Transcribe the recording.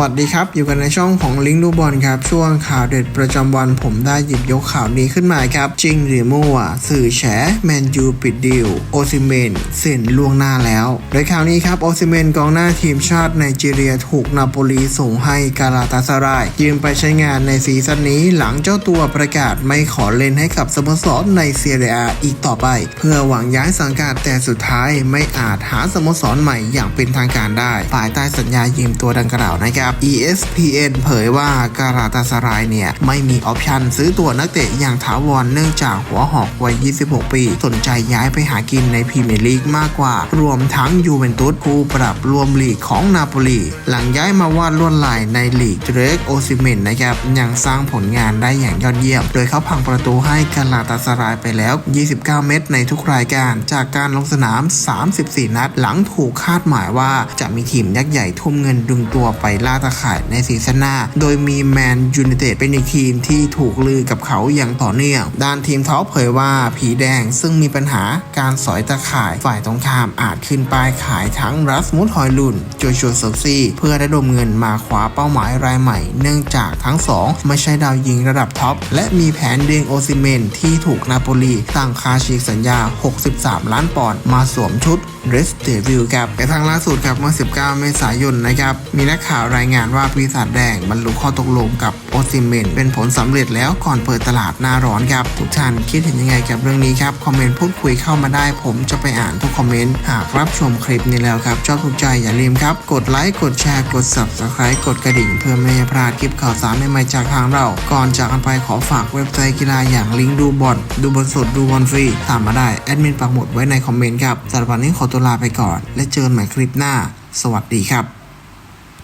วัสดีครับ อยู่กันในช่องของลิงก์ดูบอลครับ ช่วงข่าวเด็ดประจำวันผมได้หยิบยกข่าวนี้ขึ้นมาครับ จริงหรือมั่วสื่อแฉแมนยูปิดดีลโอซิเมนเซ็นล่วงหน้าแล้ว โดยข่าวนี้ครับ โอซิเมนกองหน้าทีมชาติไนจีเรียถูกนาโปลีส่งให้กาลาตาสราย ยืมไปใช้งานในซีซั่นนี้หลังเจ้าตัวประกาศไม่ขอเล่นให้กับสโมสรในเซียเรียอีกต่อไป เพื่อหวังย้ายสังกัดแต่สุดท้ายไม่อาจหาสโมสรใหม่อย่างเป็นทางการได้ภายใต้สัญญายืมตัวดังกล่าวนะครับ ESPN เผยว่าการาตาสรายเนี่ยไม่มีออปชันซื้อตัวนักเตะอย่างถาวรเนื่องจากหัวหอกวัย 26 ปี สนใจย้ายไปหากินในพรีเมียร์ลีกมากกว่า รวมทั้งยูเวนตุสผู้ปรับรวมลีกของนาโปลี หลังย้ายมาวาดลวดลายในลีกเดรกโอซิเมนนะครับยังสร้างผลงานได้อย่างยอดเยี่ยม โดยเขาพังประตูให้กาลาตาสรายไปแล้ว 29 เม็ดในทุกรายการ จากการลงสนาม 34 นัด หลังถูกคาดหมายว่าจะมีทีมยักษ์ใหญ่ทุ่มเงินดึงตัวไปล่าตาข่ายในซีซั่นหน้า โดยมีแมนยูไนเต็ดเป็นอีกทีมที่ถูกลือกับเขาอย่างต่อเนื่อง ด้านทีมท็อปเผยว่าผีแดงซึ่งมีปัญหาการสอยตาข่ายฝ่ายตรงข้ามอาจขึ้นป้ายขายทั้งรัสมุดฮอยลุนโจชัวเซลซี่เพื่อระดมเงินมาคว้าเป้าหมายรายใหม่ เนื่องจากทั้งสองไม่ใช่ดาวยิงระดับท็อปและมีแผนดึงโอซิเมนที่ถูกนาโปลีตั้งคาฉีกสัญญา 63 ล้านปอนด์มาสวมชุดเรสเดวิลครับแต่ทางล่าสุดครับเมื่อ 19 เมษายนนะครับมีนักข่าวรายงานว่าปีศาจแดงบรรลุข้อตกลงกับโอซิเมนเป็นผลสำเร็จแล้วก่อนเปิดตลาดหน้าร้อนครับ ทุกท่านคิดเห็นยังไงกับเรื่องนี้ครับ คอมเมนต์พูดคุยเข้ามาได้ ผมจะไปอ่านทุกคอมเมนต์ หากรับชมคลิปนี้แล้วครับชอบถูกใจอย่าลืมครับ กดไลค์กดแชร์กด subscribe กดกระดิ่ง เพื่อไม่ให้พลาดคลิปข่าวสารใหม่ๆจากทางเรา ก่อนจากกันไปขอฝากเว็บไซต์กีฬาอย่างลิงก์ดูบอลดูบอลสดดูบอลฟรีตามมาได้แอดมินปักหมุดไว้ในคอมเมนต์ครับสำหรับวันนี้ขอตัวลาไปก่อน และเจอกันใหม่คลิปหน้า สวัสดีครับ